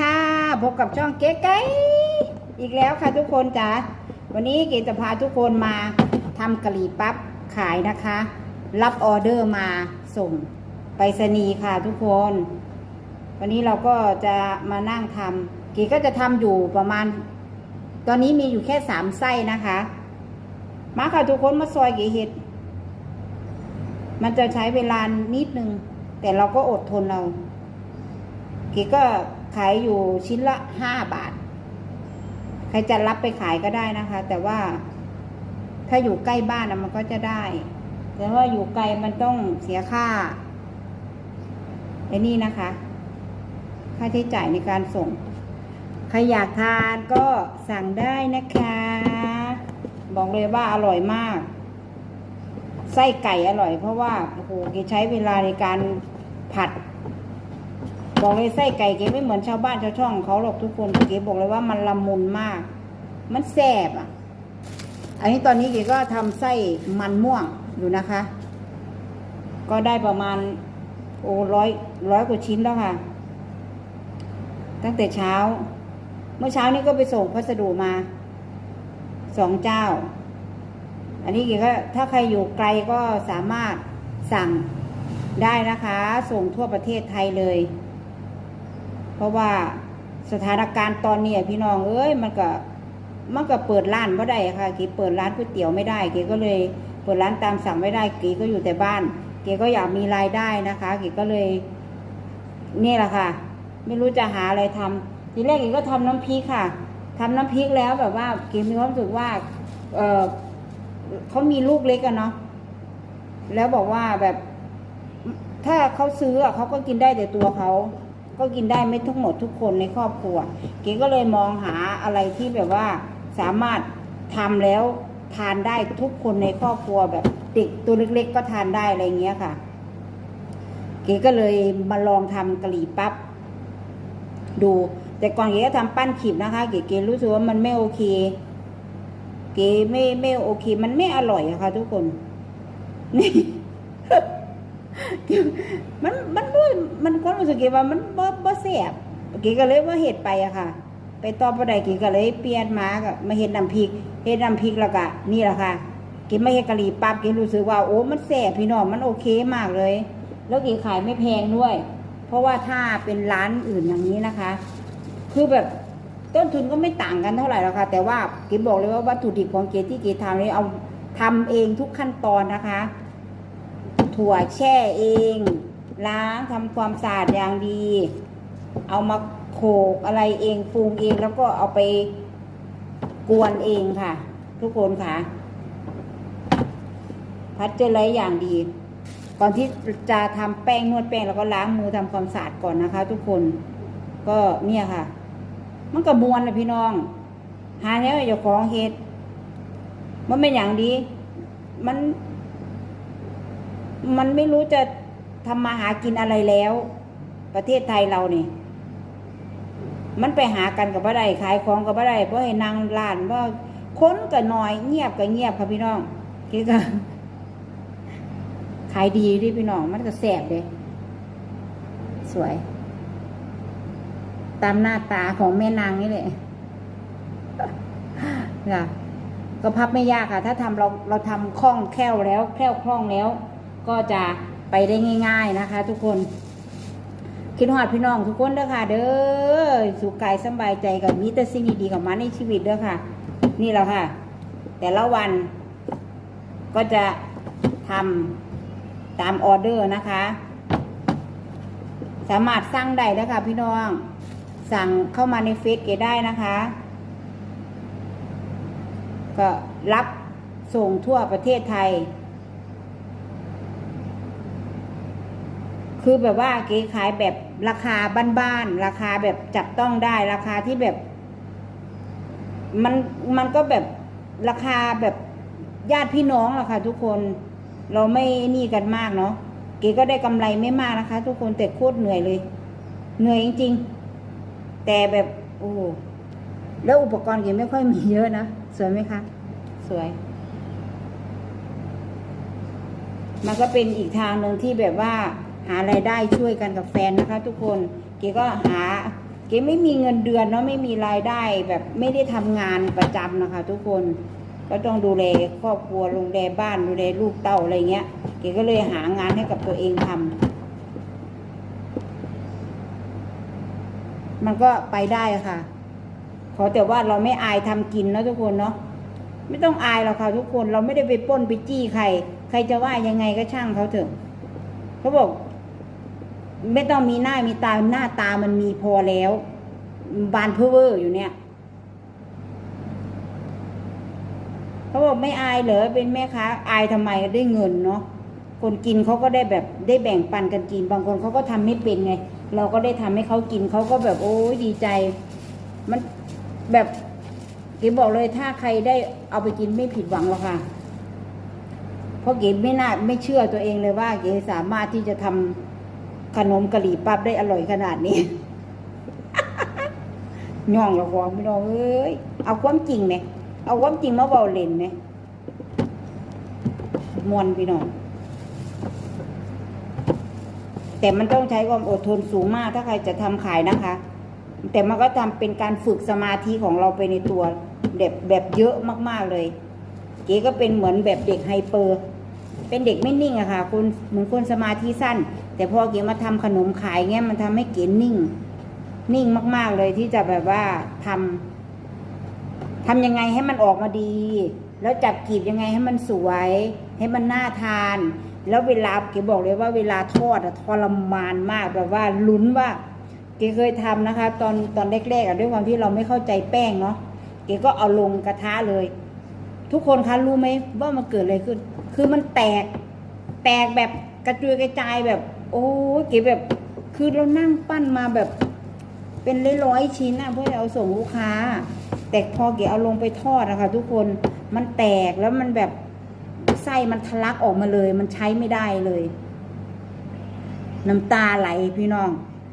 ค่ะพบกับช่องเก๋ไก่อีกแล้วค่ะทุกคนจ๋าวันนี้เก๋จะพาทุกคนมาทำกะหรี่ปั๊บขายนะคะ รับออเดอร์มาส่งไปรษณีย์ค่ะทุกคน วันนี้เราก็จะมานั่งทำเก๋ก็จะทำอยู่ประมาณ ตอนนี้มีอยู่แค่สามไส้นะคะ มาค่ะทุกคนมาซอยเก๋เห็ด มันจะใช้เวลานิดนึงแต่เราก็อดทนเราเก๋ก็ ขายอยู่ชิ้นละห้าบาท ใครจะรับไปขายก็ได้นะคะ แต่ว่าถ้าอยู่ใกล้บ้านนะมันก็จะได้ แต่ว่าอยู่ไกลมันต้องเสียค่าไอ้นี่นะคะ ค่าใช้จ่ายในการส่ง ใครอยากทานก็สั่งได้นะคะ บอกเลยว่าอร่อยมาก ไส้ไก่อร่อยเพราะว่าโอ้โหเกใช้เวลาในการผัด บอกเลยไส้ไก่เก๋ไม่เหมือนชาวบ้านชาวช่องเขาหรอกทุกคนเก๋บอกเลยว่ามันละมุนมาก มันแซ่บอะ อันนี้ตอนนี้เก๋ก็ทำไส้มันม่วงอยู่นะคะ ก็ได้ประมาณโอ้ร้อยร้อยกว่าชิ้นแล้วค่ะ ตั้งแต่เช้า เมื่อเช้านี้ก็ไปส่งพัสดุมาสองเจ้า อันนี้เก๋ก็ถ้าใครอยู่ไกลก็สามารถสั่งได้นะคะ ส่งทั่วประเทศไทยเลย เพราะว่าสถานการณ์ตอนนี้พี่น้องเอ้ยมันก็มันก็เปิดร้านไม่ได้ค่ะเก๋เปิดร้านก๋วยเตี๋ยวไม่ได้เก๋ก็เลยเปิดร้านตามสั่งไม่ได้เก๋ก็อยู่แต่บ้านเก๋ก็อยากมีรายได้นะคะเก๋ก็เลยนี่แหละค่ะ ไม่รู้จะหาอะไรทำทีแรกเก๋ก็ทำน้ำพริกค่ะทำน้ำพริกแล้วแบบว่าเก๋มีความรู้สึกว่าเออเขามีลูกเล็กอะเนาะแล้วบอกว่าแบบ ถ้าเขาซื้อเขาก็กินได้แต่ตัวเขา ก็กินได้ไม่ทั้งหมดทุกคนในครอบครัว เก๋ก็เลยมองหาอะไรที่แบบว่าสามารถทำแล้วทานได้ทุกคนในครอบครัวแบบเด็กตัวเล็ก ๆ ก็ทานได้อะไรเงี้ยค่ะ เก๋ก็เลยมาลองทำกะหรี่ปั๊บดู แต่ก่อนเก๋ก็ทำปั้นขีบนะคะ เก๋เก๋รู้สึกว่ามันไม่โอเค เก๋ไม่ไม่โอเค มันไม่อร่อยอะค่ะ ทุกคนนี่ มันมันบ่มันก็รู้สึกเกว่ามันบ่บ่แซ่บเก๋ก็เลยว่าเฮ็ดไปอะค่ะ ไปต่อบ่ได้เก๋ก็เลยเปลี่ยนมาก็มาเฮ็ดน้ำพริกเฮ็ดน้ำพริกแล้วก็นี่แหละค่ะเก๋มาเฮ็ดกะหรี่ปั๊บเก๋รู้สึกว่าโอ้มันแซ่บพี่น้องมันโอเคมากเลย แล้วเก๋ขายไม่แพงด้วย เพราะว่าถ้าเป็นร้านอื่นอย่างนี้นะคะ คือแบบต้นทุนก็ไม่ต่างกันเท่าไหร่หรอกค่ะ แต่ว่าเก๋บอกเลยว่าวัตถุดิบของเก๋ที่เก๋ทำนี่เอาทำเองทุกขั้นตอนนะคะ ถั่วแช่เอง ล้างทำความสะอาดอย่างดี เอามาโขกอะไรเองปรุงเองแล้วก็เอาไปกวนเองค่ะ ทุกคนค่ะ พัดเจอไรอย่างดี ก่อนที่จะทำแป้งนวดแป้งแล้วก็ล้างมือทำความสะอาดก่อนนะคะ ทุกคนก็เนี่ยค่ะ มันก็มวนนะพี่น้อง หาเนี่ยอย่าของเฮ็ดมันเป็นอย่างดี มัน มันไม่รู้จะทำมาหากินอะไรแล้ว ประเทศไทยเรานี่ มันไปหากันกับบ่ได้ขายของกับบ่ได้เพราะให้นางร้านว่าค้นก็น้อยเงียบก็เงียบค่ะพี่น้องคือก็ขายดีดิพี่น้อง มันก็แสบเลยสวย ตามหน้าตาของแม่นางนี่แหละค่ะก็พับไม่ยากค่ะ ถ้าทำเราเราทำคล่องแคล่วแล้ว แคล่วคล่องแล้ว ก็จะไปได้ง่าย ๆนะคะ ทุกคน คิดหอดพี่น้องทุกคนเด้อค่ะ เด้อสุขกายสบายใจกับมีแต่สิ่งดีๆกับมาในชีวิตเด้อค่ะ นี่แหละค่ะ แต่ละวันก็จะทำตามออเดอร์นะคะ สามารถสั่งได้นะคะพี่น้อง สั่งเข้ามาในเฟซเกได้นะคะ ก็รับส่งทั่วประเทศไทย คือแบบว่าเก๋ขายแบบราคาบ้านๆราคาแบบจับต้องได้ราคาที่แบบ มันมันก็แบบราคาแบบญาติพี่น้องอะค่ะ ทุกคนเราไม่นี่กันมากเนาะเก๋ก็ได้กำไรไม่มากนะคะ ทุกคนแต่โคตรเหนื่อยเลย เหนื่อยจริงๆ แต่แบบโอ้แล้วอุปกรณ์เก๋ไม่ค่อยมีเยอะนะสวยไหมคะ สวย มันก็เป็นอีกทางหนึ่งที่แบบว่า หารายได้ช่วยกันกับแฟนนะคะ ทุกคนเก๋ก็หาเก๋ไม่มีเงินเดือนเนาะไม่มีรายได้แบบไม่ได้ทำงานประจำนะคะ ทุกคนก็ต้องดูแลครอบครัวดูแลบ้านดูแลลูกเต้าอะไรเงี้ยเก๋ก็เลยหางานให้กับตัวเองทำมันก็ไปได้ค่ะ ขอแต่ว่าเราไม่อายทำกินนะทุกคนเนาะไม่ต้องอายหรอกค่ะทุกคนเราไม่ได้ไปป้นไปจี้ใคร ใครจะว่ายังไงก็ช่างเขาเถอะเขาบอก ไม่ต้องมีหน้ามีตาหน้าตามันมีพอแล้ว บานเพ้อเวอร์อยู่เนี่ยเขาบอกไม่อายเหรอเป็นแม่ค้าอายทำไมได้เงินเนาะคนกินเขาก็ได้แบบได้แบ่งปันกันกิน บางคนเขาก็ทำไม่เป็นไง เราก็ได้ทำให้เขากินเขาก็แบบโอ้ยดีใจ มันแบบเก๋บอกเลยถ้าใครได้เอาไปกินไม่ผิดหวังหรอกค่ะ เพราะเก๋ไม่น่าไม่เชื่อตัวเองเลยว่าเก๋สามารถที่จะทำ ขนมกะหรี่ปั๊บได้อร่อยขนาดนี้ ย่องละควงพี่น้องเอ้ย เอาความจริงไหม เอาความจริงมาเบาเล่นไหมมวนพี่น้อง แต่มันต้องใช้ความอดทนสูงมากถ้าใครจะทำขายนะคะ แต่มันก็ทำเป็นการฝึกสมาธิของเราไปในตัวแบบแบบเยอะมากๆเลย เก๋ก็เป็นเหมือนแบบเด็กไฮเปอร์ เป็นเด็กไม่นิ่งอะค่ะคุณเหมือนคนสมาธิสั้น แต่พอเก๋มาทำขนมขายเงี้ยมันทำให้เก๋นิ่ง นิ่งมาก ๆเลยที่จะแบบว่าทำทำยังไงให้มันออกมาดี แล้วจับกลีบยังไงให้มันสวย ให้มันน่าทาน แล้วเวลาเก๋บอกเลยว่าเวลาทอดอะทรมานมากแบบว่าลุ้นว่าเก๋เคยทำนะคะ ตอนตอนแรกๆอะด้วยความที่เราไม่เข้าใจแป้งเนาะเก๋ก็เอาลงกระทะเลย ทุกคนคะรู้ไหมว่ามันเกิดอะไรขึ้น คือมันแตกแตกแบบกระจุยกระจายแบบ โอ้เก๋แบบคือเรานั่งปั้นมาแบบ เป็นร้อยๆชิ้นอะเพื่อจะเอาส่งลูกค้า แต่พอเก๋เอาลงไปทอดนะคะทุกคนมันแตกแล้วมันแบบไส้มันทะลักออกมาเลย มันใช้ไม่ได้เลย น้ำตาไหลพี่น้อง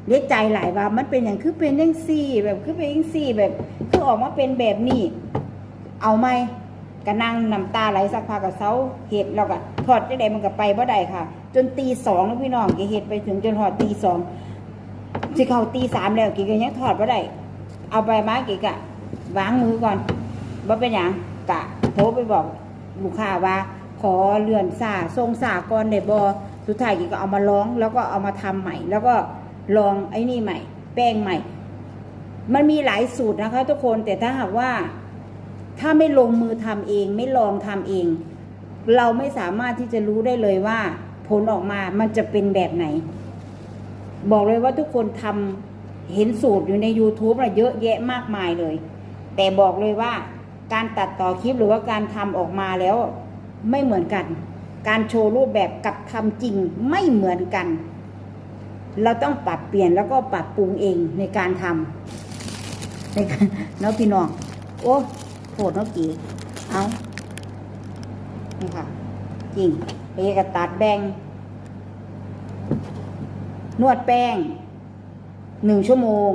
เลียใจไหลว่ามันเป็นอย่างคือเป็นยังซี่ แบบคือเป็นยังซี่แบบ คือออกมาเป็นแบบนี้ เอาไหมก็นั่งน้ำตาไหลสักพักกับเซาเห็ดแล้วก็ทอดจะได้มันก็ไปบ่ได้ค่ะ จนตีสองแล้วพี่น้องเกเห็ดไปถึงจนหอดตีสองสิเขาตีสามแล้วเกก็ยังทอดบ่ได้เอาไปมาเกกะวางมือก่อนว่าเป็นอย่างกะโทรไปบอกลูกค้าว่า ขอเลื่อนสาทรงสาก่อนได้บอสุดท้ายเกก็เอามาร้อง แล้วก็เอามาทำใหม่ แล้วก็ลองไอ้นี่ใหม่ แป้งใหม่ มันมีหลายสูตรนะคะ ทุกคนแต่ถ้าหากว่า ถ้าไม่ลงมือทำเอง ไม่ลองทำเอง เราไม่สามารถที่จะรู้ได้เลยว่า ผลออกมามันจะเป็นแบบไหน บอกเลยว่าทุกคนทำเห็นสูตรอยู่ใน YouTube นะเยอะแยะมากมายเลย แต่บอกเลยว่าการตัดต่อคลิปหรือว่าการทำออกมาแล้วไม่เหมือนกัน การโชว์รูปแบบกับทำจริงไม่เหมือนกัน เราต้องปรับเปลี่ยนแล้วก็ปรับปรุงเองในการทำในการเนาะพี่น้อง โอ้โหดเนาะกี่เอานี่ค่ะ จริงเอกตัดแบ่ง นวดแป้งหนึ่งชั่วโมง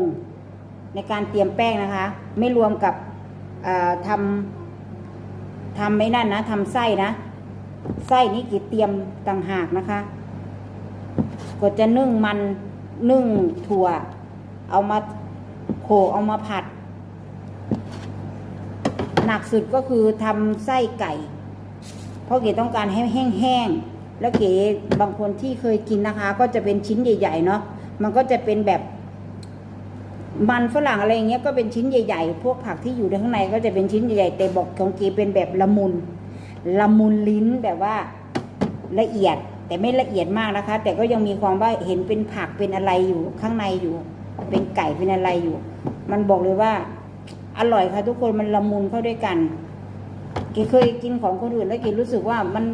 ในการเตรียมแป้งนะคะ ไม่รวมกับทำทำไม่นั่นนะทำไส้นะ ไส้นี่กี่เตรียมต่างหากนะคะก็จะนึ่งมันนึ่งถั่ว เอามาโขเอามาผัด หนักสุดก็คือทำไส้ไก่ เพราะเก๋ต้องการให้แห้งๆ แล้วเก๋บางคนที่เคยกินนะคะ ก็จะเป็นชิ้นใหญ่ๆเนาะมันก็จะเป็นแบบ มันฝรั่งอะไรเงี้ยก็เป็นชิ้นใหญ่ ๆ พวกผักที่อยู่ข้างในก็จะเป็นชิ้นใหญ่ๆแต่บอกของเก๋เป็นแบบละมุนละมุนลิ้นแบบว่าละเอียดแต่ไม่ละเอียดมากนะคะ แต่ก็ยังมีความว่าเห็นเป็นผักเป็นอะไรอยู่ข้างในอยู่ เป็นไก่เป็นอะไรอยู่ มันบอกเลยว่า อร่อยค่ะทุกคนมันละมุนเข้าด้วยกันเก๋เคยกินของคนอื่นแล้วเก๋รู้สึกว่ามัน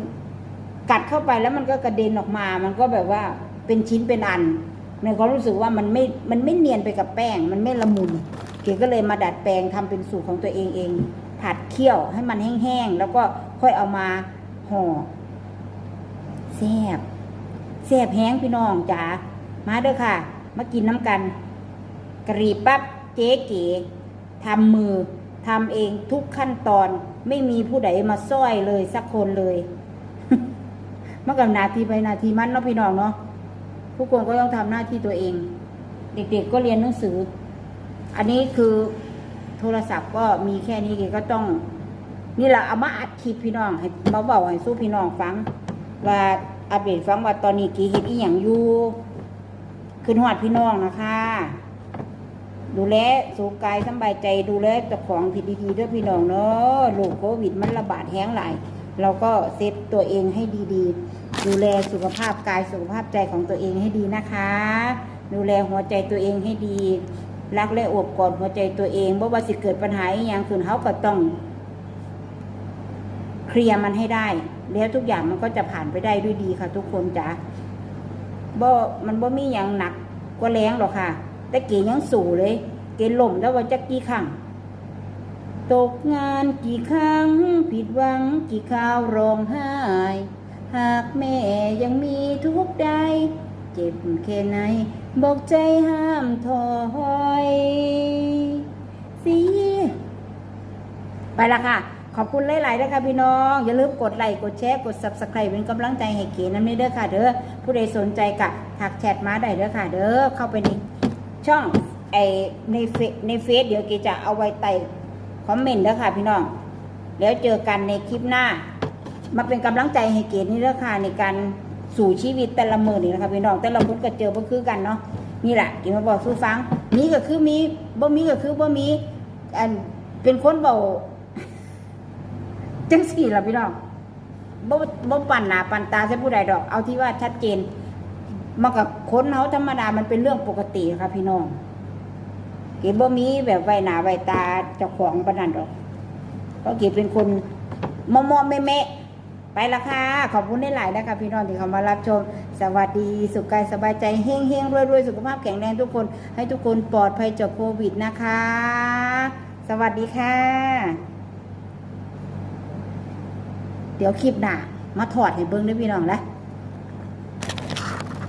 กัดเข้าไปแล้วมันก็กระเด็นออกมา มันก็แบบว่าเป็นชิ้นเป็นอันในความรู้สึกว่ามันไม่ มันไม่เนียนไปกับแป้ง มันไม่ละมุน เก๋ก็เลยมาดัดแปลงทำเป็นสูตรของตัวเองเอง ผัดเคี่ยวให้มันแห้งๆ แล้วก็ค่อยเอามาห่อแซ่บแซ่บแห้งพี่น้องจ๋า มาเด้อค่ะ มากินน้ำกัน กรีบปั๊บเจ๊เก๋ทำมือทำเองทุกขั้นตอน ไม่มีผู้ใดมาซ้อยเลยสักคนเลย มื่อกับนาทีไปนาทีมันเนาะพี่น้องเนาะทุกคนก็ต้องทำหน้าที่ตัวเอง เด็กๆก็เรียนหนังสือ อันนี้คือโทรศัพท์ก็มีแค่นี้เกก็ต้อง นี่แหละเอามาอัดคลิปพี่น้องให้เบาๆให้สู้พี่น้องฟัง ว่าอัปเดตฟังว่าตอนนี้กีเฮ็ดอีหยังอยู่ขึ้นหอดพี่น้องนะคะ ดูแลสุขกายสบายใจดูแลเจ้าของผิดดีๆด้วยพี่น้องเนาะโรคโควิดมันระบาดแห้งหลายเราก็เซฟตัวเองให้ดีๆ ดูแลสุขภาพกายสุขภาพใจของตัวเองให้ดีนะคะ ดูแลหัวใจตัวเองให้ดี รักและอบกอดหัวใจตัวเองบ่ว่าสิเกิดปัญหาอย่างขึ้นเขาก็ต้อง เคลียร์มันให้ได้ แล้วทุกอย่างมันก็จะผ่านไปได้ด้วยดีค่ะ ทุกคนจ้ะบ่มันบ่มีอย่างหนักกว่าแรงหรอกค่ะ แต่เก๋ยังสู่เลย เก๋ล่มแล้วว่าจะกี่ครั้งตกงานกี่ครั้ง ผิดหวังกี่คราวร้องไห้ หากแม่ยังมีทุกข์ใด เจ็บแค่ไหน บอกใจห้ามถอยสิไปละค่ะ ขอบคุณหลายๆนะคะพี่น้อง อย่าลืมกดไลค์กดแชร์กด subscribe เป็นกำลังใจให้เก๋น้ำนี้เด้อค่ะ เด้อผู้ใดสนใจกะทักแชทมาได้เด้อค่ะ เด้อเข้าไปในช่องไอในเฟซในเฟซเดี๋ยวเก๋จะเอาไว้ใต้คอมเมนต์เด้อค่ะพี่น้อง แล้วเจอกันในคลิปหน้า มาเป็นกำลังใจให้เก๋นี่เด้อค่ะในการสู่ชีวิตแต่ละมือนี่นะคะพี่น้องแต่ละคนก็เจอบ่คือกันเนาะนี่แหละเก๋มาบอกสู้ฟังมีก็คือมีบ่มีก็คือบ่มีอันเป็นคนเบาจังสี่ล่ะพี่น้องบ่บ่ปั่นหนาปั่นตาใช่ผู้ใดดอก เอาที่ว่าชัดเจนมากับคนเฮาธรรมดามันเป็นเรื่องปกติค่ะพี่น้องเก็บบ่มีแบบไวหนาไวตาเจ้าของปานนั้นดอกเพราะเก็บเป็นคนมอมอแม่แม่ ไปละค่ะ ขอบคุณได้หลายนะคะพี่น้องที่เข้ามารับชม สวัสดีสุขกายสบายใจเฮงเฮงรวยรวยๆสุขภาพแข็งแรงทุกคน ให้ทุกคนปลอดภัยจากโควิดนะคะ สวัสดีค่ะ เดี๋ยวคลิปหน้ามาถอดให้เบิ้งด้วยพี่น้องละ